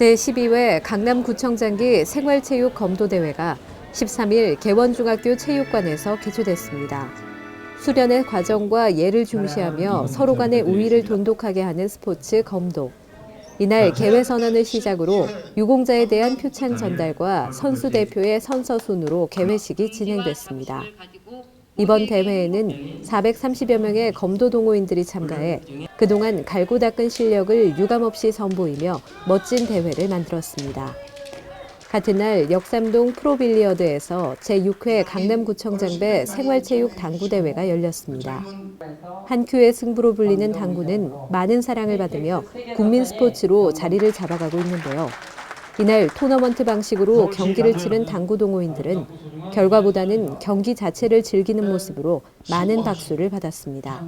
제12회 강남구청장기 생활체육 검도대회가 13일 개원중학교 체육관에서 개최됐습니다. 수련의 과정과 예를 중시하며 서로 간의 우위를 돈독하게 하는 스포츠 검도. 이날 개회 선언을 시작으로 유공자에 대한 표창 전달과 선수 대표의 선서 순으로 개회식이 진행됐습니다. 이번 대회에는 430여 명의 검도 동호인들이 참가해 그동안 갈고 닦은 실력을 유감없이 선보이며 멋진 대회를 만들었습니다. 같은 날 역삼동 프로빌리어드에서 제6회 강남구청장배 생활체육 당구대회가 열렸습니다. 한 큐의 승부로 불리는 당구는 많은 사랑을 받으며 국민 스포츠로 자리를 잡아가고 있는데요. 이날 토너먼트 방식으로 경기를 치른 당구 동호인들은 결과보다는 경기 자체를 즐기는 모습으로 많은 박수를 받았습니다.